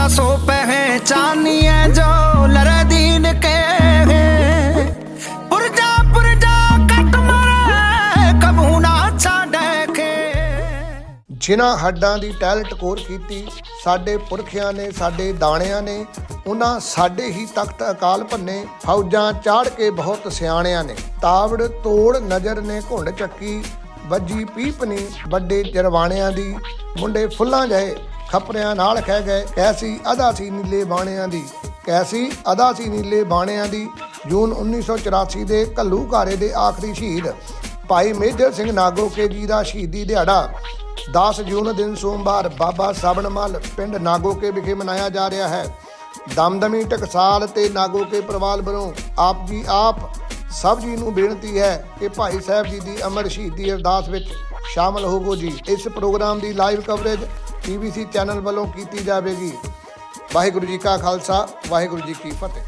सो पहचानिए जो लरे दीन के हैं पुरजा पुरजा कट मारे कबू ना छाड़े के ਜਿਨ੍ਹਾਂ ਹੱਡਾਂ ਦੀ ਟਹਿਲ ਟਕੋਰ ਕੀਤੀ ਸਾਡੇ ਪੁਰਖਿਆਂ ਨੇ ਸਾਡੇ ਦਾਣਿਆਂ ਨੇ ਉਹਨਾਂ ਸਾਡੇ ਹੀ ਤਖਤ ਅਕਾਲ ਭੰਨੇ ਫੌਜਾਂ ਚਾੜ ਕੇ ਬਹੁਤ ਸਿਆਣਿਆਂ ਨੇ ਤਾਵੜ ਤੋੜ ਨਜ਼ਰ ਨੇ ਘੁੰਡ ਚੱਕੀ ਵੱਜੀ ਪੀਪਨੀ ਵੱਡੇ ਜਰਵਾਣਿਆਂ ਦੀ ਮੁੰਡੇ ਫੁੱਲਾਂ ਜਏ ਖਪਰਿਆਂ ਨਾਲ ਖਹਿ ਗਏ ਕੈਸੀ ਅਦਾ ਸੀ ਨੀਲੇ ਬਾਣਿਆਂ ਦੀ। ਕੈਸੀ ਅਦਾ ਸੀ ਨੀਲੇ ਬਾਣਿਆਂ ਦੀ। ਜੂਨ 1984 ਦੇ ਘੱਲੂ ਘਾਰੇ ਦੇ ਆਖਰੀ ਸ਼ਹੀਦ ਭਾਈ ਮੇਜਰ ਸਿੰਘ ਨਾਗੋਕੇ ਜੀ ਦਾ ਸ਼ਹੀਦੀ ਦਿਹਾੜਾ। 10 ਜੂਨ ਦਿਨ ਸੋਮਵਾਰ ਬਾਬਾ ਸਾਬਣਮਲ ਪਿੰਡ ਨਾਗੋਕੇ ਵਿਖੇ ਮਨਾਇਆ ਜਾ ਰਿਹਾ ਹੈ। ਦਮਦਮੀ ਟਕਸਾਲ ਤੇ ਨਾਗੋਕੇ ਪਰਿਵਾਰ ਵੱਲੋਂ ਆਪ ਜੀ ਆਪ ਸਭ ਜੀ ਨੂੰ ਬੇਨਤੀ ਹੈ ਕਿ ਭਾਈ ਸਾਹਿਬ ਜੀ ਦੀ ਅਮਰ ਸ਼ਹੀਦੀ ਅਰਦਾਸ ਵਿੱਚ ਸ਼ਾਮਲ ਹੋਵੋ ਜੀ। ਇਸ ਪ੍ਰੋਗਰਾਮ ਦੀ ਲਾਈਵ ਕਵਰੇਜ ਟੀਵੀਸੀ ਚੈਨਲ ਵੱਲੋਂ ਕੀਤੀ ਜਾਵੇਗੀ। ਵਾਹਿਗੁਰੂ ਜੀ ਕਾ ਖਾਲਸਾ ਵਾਹਿਗੁਰੂ ਜੀ ਕੀ ਫਤਿਹ।